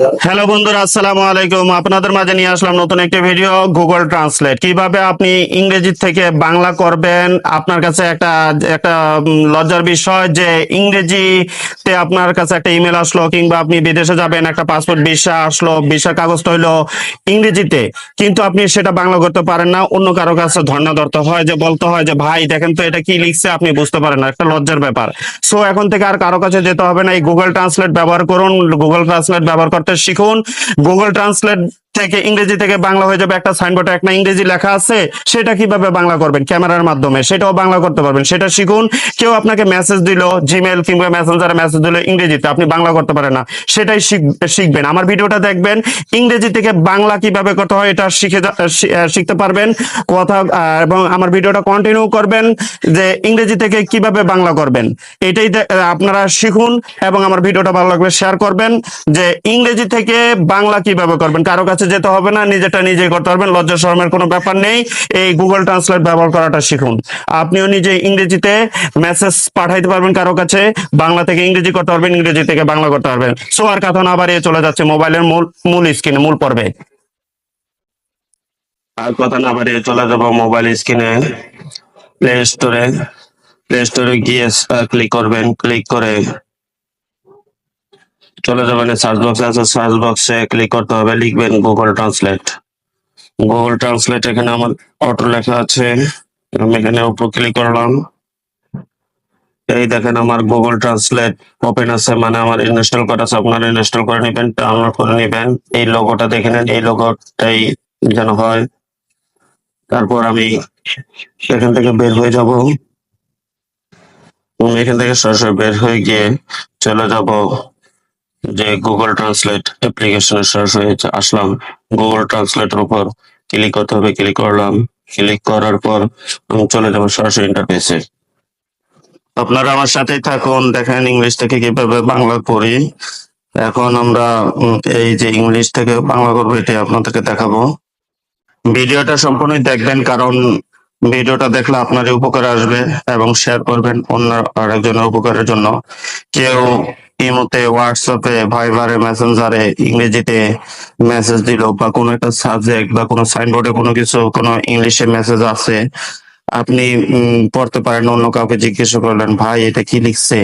Hello বন্ধুরা, আসসালামু আলাইকুম। আপনাদের মাঝে নিয়ে আসলাম নতুন একটি ভিডিও গুগল ট্রান্সলেট কীভাবে আপনি ইংরেজি থেকে বাংলা করবেন? আপনার কাছে একটা একটা লজ্জার বিষয় যে ইংরেজিতে আপনার কাছে একটা ইমেল আসলো, কিংবা আপনি বিদেশে যাবেন, একটা পাসপোর্ট ভিসা আসলো ভিসার কাগজটা হইল ইংরেজিতে, কিন্তু আপনি সেটা বাংলা করতে পারেন না। অন্য কারও কাছে ধর্ণা ধরতে হয়, যে বলতে হয় যে, ভাই, দেখেন তো এটা কি লিখছে, আপনি বুঝতে পারেন না। একটা লজ্জার ব্যাপার। সো এখন থেকে আর কারও কাছে যেতে হবে না। এই গুগল ট্রান্সলেট ব্যবহার করুন গুগল ট্রান্সলেট ব্যবহার করতে শিখুন গুগল ট্রান্সলেট থেকে ইংরেজি থেকে বাংলা হয়ে যাবে একটা সাইনবোর্ডে একটা ইংরেজি লেখা আছে, সেটা কীভাবে বাংলা করবেন? ক্যামেরার মাধ্যমে। সেটাও বাংলা করতে পারবেন। সেটা শিখুন। কেউ আপনাকে মেসেজ দিল জিমেল কিংবা মেসেঞ্জারে মেসেজ দিল ইংরেজিতে, আপনি বাংলা করতে পারেন না। সেটাই শিখবেন। আমার ভিডিওটা দেখবেন, ইংরেজি থেকে বাংলা কীভাবে করতে হয় এটা শিখে শিখতে পারবেন। কথা এবং আমার ভিডিওটা কন্টিনিউ করবেন, যে ইংরেজি থেকে কীভাবে বাংলা করবেন। এটাই আপনারা শিখুন, এবং আমার ভিডিওটা ভালো লাগবে শেয়ার করবেন, যে ইংরেজি থেকে বাংলা কীভাবে করবেন। কারও কাছে যেতে হবে না নিজেটা নিজে করতে পারবেন, লজ্জা শরমের কোনো ব্যাপার নেই। এই গুগল ট্রান্সলেট ব্যবহার করাটা শিখুন। আপনিও নিজে ইংরেজিতে মেসেজ পাঠাইতে পারবেন কারও কাছে, বাংলা থেকে ইংরেজি করতে পারবেন, ইংরেজি থেকে বাংলা করতে পারবেন। সো আর কথা না বাড়িয়ে চলে যাচ্ছে মোবাইলের মূল মূল স্ক্রিনে মূল পর্বে। আর কথা না বাড়িয়ে চলে যাব মোবাইল স্ক্রিনে প্লে স্টোরে প্লে স্টোরে গিয়ে ক্লিক করবেন ক্লিক করে চলে যাবেন সার্চ বক্সে আছে সার্চ বক্সে ক্লিক করতে হবে, লিখবেন গুগল ট্রান্সলেট গুগল ট্রান্সলেট এখানে আমার অটো লেখা আছে, আমি এখানে উপর ক্লিক করলাম। এই দেখেন আমার গুগল ট্রান্সলেট ওপেন আছে মানে আমার ইনস্টল করা আছে, আপনারা ইনস্টল করে নেবেন ডাউনলোড করে নেবেন। এই লোগোটা দেখে নেন এই লোগোটাই যেন হয়। তারপর আমি এখান থেকে বের হয়ে যাব। এখান থেকে সরাসরি বের হয়ে গিয়ে চলে যাব। যে গুগল ট্রান্সলেট অ্যাপ্লিকেশনে সরাসরি আসলাম গুগল ট্রান্সলেটের উপর ক্লিক করতে হবে ক্লিক করলাম ক্লিক করার পর আমি চলে যাব সরাসরি ইন্টারফেসে আপনারা আমার সাথেই থাকুন, দেখেন ইংলিশ থেকে কীভাবে বাংলা করি এখন আমরা এই যে ইংলিশ থেকে বাংলা করব এটাই আপনাদেরকে দেখাবো। ভিডিওটা সম্পূর্ণই দেখবেন, কারণ ভিডিওটা দেখলে আপনার উপকার আসবে এবং শেয়ার করবেন অন্য আরেকজনের উপকারের জন্য। কেউ ইমোতে হোয়াটসঅ্যাপে ভাইবারে মেসেঞ্জারে ইংরেজিতে মেসেজ দিল বা কোনো একটা সাবজেক্ট বা কোনো সাইনবোর্ডে কোনো কিছু, কোনো ইংলিশে মেসেজ আছে আপনি পড়তে পারেন, অন্য কাউকে জিজ্ঞেস করলেন, ভাই, এটা কি লিখছে?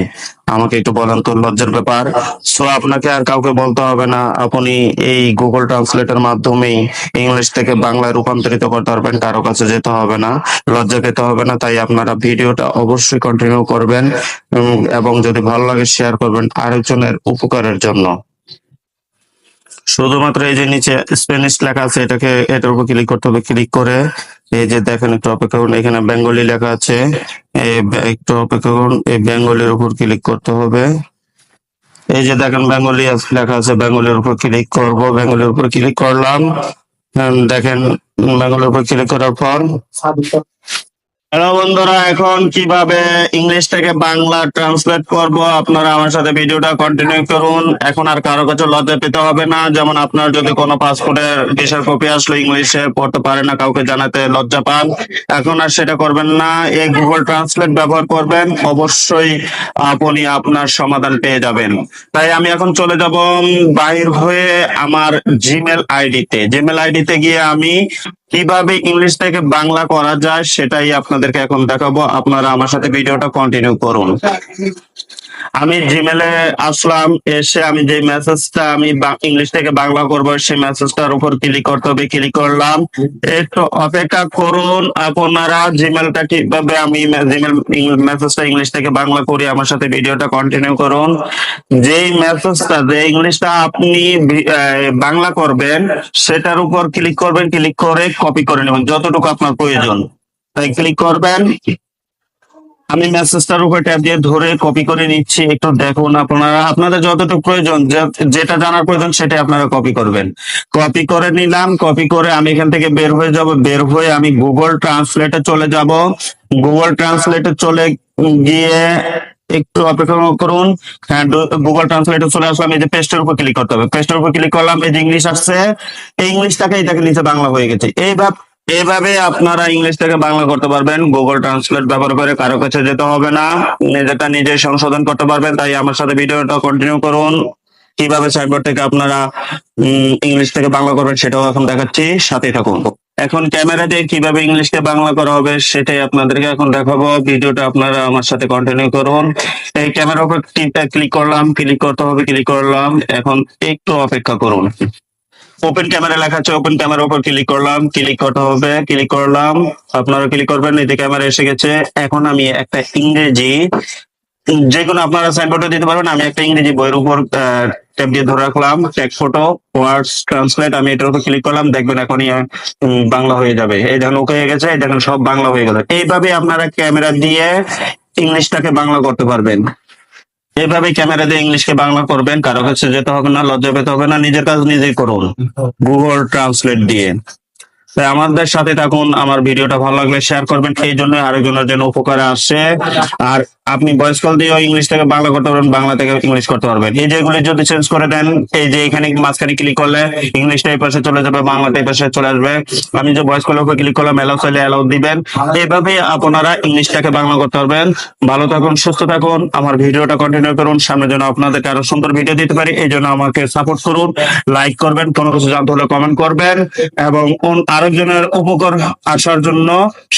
আমাকে একটু বলেন তো, লজ্জার ব্যাপার। সো আপনাকে আর কাউকে বলতে হবে না। আপনি এই গুগল ট্রান্সলেটের মাধ্যমেই ইংলিশ থেকে বাংলায় রূপান্তরিত করতে পারবেন। কারও কাছে যেতে হবে না, লজ্জা পেতে হবে না। তাই আপনারা ভিডিওটা অবশ্যই কন্টিনিউ করবেন এবং যদি ভালো লাগে শেয়ার করবেন আরেকজনের উপকারের জন্য। শুধুমাত্র এই যে নিচে স্প্যানিশ লেখা আছে, এটাকে এটার উপর ক্লিক করতে হবে ক্লিক করে। এই যে দেখেন একটু অপেক্ষা করুন, এখানে বেঙ্গলি লেখা আছে। একটু অপেক্ষা করুন, এই বেঙ্গলির উপর ক্লিক করতে হবে। এই যে দেখেন বেঙ্গলি লেখা আছে বেঙ্গলির উপর ক্লিক করব বেঙ্গলির উপর ক্লিক করলাম। দেখেন বেঙ্গলির উপর ক্লিক করার পর হ্যালো বন্ধুরা, এখন কীভাবে ইংলিশ থেকে বাংলা ট্রান্সলেট করব আপনারা আমার সাথে ভিডিওটা কন্টিনিউ করুন। এখন আর কারও কাছে লজ্জা পেতে হবে না। যেমন আপনার যদি কোনো পাসপোর্টের ভিসার কপি আসলো ইংলিশে পড়তে পারে না, কাউকে জানাতে লজ্জা পান, এখন আর সেটা করবেন না। এই গুগল ট্রান্সলেট ব্যবহার করবেন, অবশ্যই আপনি আপনার সমাধান পেয়ে যাবেন। তাই আমি এখন চলে যাব বাহির হয়ে আমার জিমেল আইডিতে জিমেল আইডিতে গিয়ে আমি কীভাবে ইংলিশ থেকে বাংলা করা যায় সেটাই আপনাদেরকে এখন দেখাবো। আপনারা আমার সাথে ভিডিওটা কন্টিনিউ করুন। আমি জিমেলে আসলাম, এসে আমি যে মেসেজটা আমি ইংলিশ থেকে বাংলা করব, সেই মেসেজটার উপর ক্লিক করতে হবে ক্লিক করলাম। একটু অপেক্ষা করুন, আপনারা জিমেলটা কীভাবে আমি জিমেল মেসেজটা ইংলিশ থেকে বাংলা করি, আমার সাথে ভিডিওটা কন্টিনিউ করুন। যেই মেসেজটা যে ইংলিশটা আপনি বাংলা করবেন, সেটার উপর ক্লিক করবেন ক্লিক করে কপি করে নেবেন, যতটুকু আপনার প্রয়োজন। তাই ক্লিক করবেন। আমি মেসেজটার উপরে ট্যাপ দিয়ে ধরে কপি করে নিচ্ছি, একটু দেখুন আপনারা, আপনাদের যতটুকু প্রয়োজন যেটা জানার প্রয়োজন সেটা আপনারা কপি করবেন। কপি করে নিলাম কপি করে আমি এখান থেকে বের হয়ে যাব, বের হয়ে আমি গুগল ট্রান্সলেটে চলে যাব। গুগল ট্রান্সলেটে চলে গিয়ে একটু অপেক্ষা করুন হ্যাঁ গুগল ট্রান্সলেটে চলে আসলাম, এই যে পেস্টের উপর ক্লিক করতে হবে। পেস্টের উপর ক্লিক করলাম, এই যে ইংলিশ আসছে, এই ইংলিশটাকে এটাকে নিচে বাংলা হয়ে গেছে। এইভাবে এভাবে আপনারা ইংলিশ থেকে বাংলা করতে পারবেন। গুগল ট্রান্সলেট ব্যবহার করে কারও কাছে যেতে হবে না। নিজেটা নিজে সংশোধন করতে পারবেন। তাই আমার সাথে ভিডিওটা কন্টিনিউ করুন। কীভাবে সাইনবোর্ড থেকে আপনারা ইংলিশ থেকে বাংলা করবেন সেটাও এখন দেখাচ্ছি। সাথে থাকুন। এখন ক্যামেরা দিয়ে কীভাবে ইংলিশকে বাংলা করা হবে সেটাই আপনাদেরকে এখন দেখাবো। ভিডিওটা আপনারা আমার সাথে কন্টিনিউ করুন। এই ক্যামেরার উপর ক্লিক করলাম। ক্লিক করতে হবে ক্লিক করলাম। এখন একটু অপেক্ষা করুন। ওপেন ক্যামেরা লেখা আছে ওপেন ক্যামেরার উপর ক্লিক করলাম ক্লিক করতে হবে ক্লিক করলাম, আপনারা ক্লিক করবেন এই ক্যামেরা এসে গেছে। এখন আমি একটা ইংরেজি যে কোনো আপনারা সাইনবোর্ডে দিতে পারবেন, আমি একটা ইংরেজি বইয়ের উপর ট্যাব দিয়ে ধরে রাখলাম টেক ফটো ওয়ার্ডস ট্রান্সলেট আমি এটার উপর ক্লিক করলাম, দেখবেন এখনই বাংলা হয়ে যাবে। এই দেখেন ওকে হয়ে গেছে, এই দেখেন সব বাংলা হয়ে গেল। এইভাবে আপনারা ক্যামেরা দিয়ে ইংলিশটাকে বাংলা করতে পারবেন। এইভাবে ক্যামেরা দিয়ে ইংলিশকে বাংলা করবেন। কারও কাছে যেতে হবে না, লজ্জা পেতে হবে না, নিজের কাজ নিজেই করুন। গুগল ট্রান্সলেট দিয়ে। আমাদের সাথে থাকুন, আমার ভিডিওটা ভালো লাগলে শেয়ার করবেন এই জন্য আরেকজনের জন্য উপকারে আসে। আর আপনি ভয়েস কল দিয়েও ইংলিশ থেকে বাংলা করতে পারবেন, বাংলা থেকে ইংলিশ করতে পারবেন। এই যেগুলি যদি চেঞ্জ করে দেন, এই যে এখানে মাঝখানে ক্লিক করলে ইংলিশটা এই পাশে চলে যাবে, বাংলাটা এই পাশে চলে আসবে। আমি যে ভয়েস কলের উপর ক্লিক করলাম অ্যালাউ চাইলে অ্যালাউ দিবেন। এইভাবে আপনারা ইংলিশটাকে বাংলা করতে পারবেন। ভালো থাকুন, সুস্থ থাকুন। আমার ভিডিওটা কন্টিনিউ করুন। সামনে যেন আপনাদেরকে আরও সুন্দর ভিডিও দিতে পারি, এই জন্য আমাকে সাপোর্ট করুন লাইক করবেন, কোনো কিছু জানতে হলে কমেন্ট করবেন, এবং আরেকজনের উপকার আসার জন্য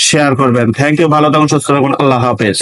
শেয়ার করবেন। থ্যাংক ইউ ভালো থাকুন, সুস্থ থাকুন, আল্লাহ হাফেজ।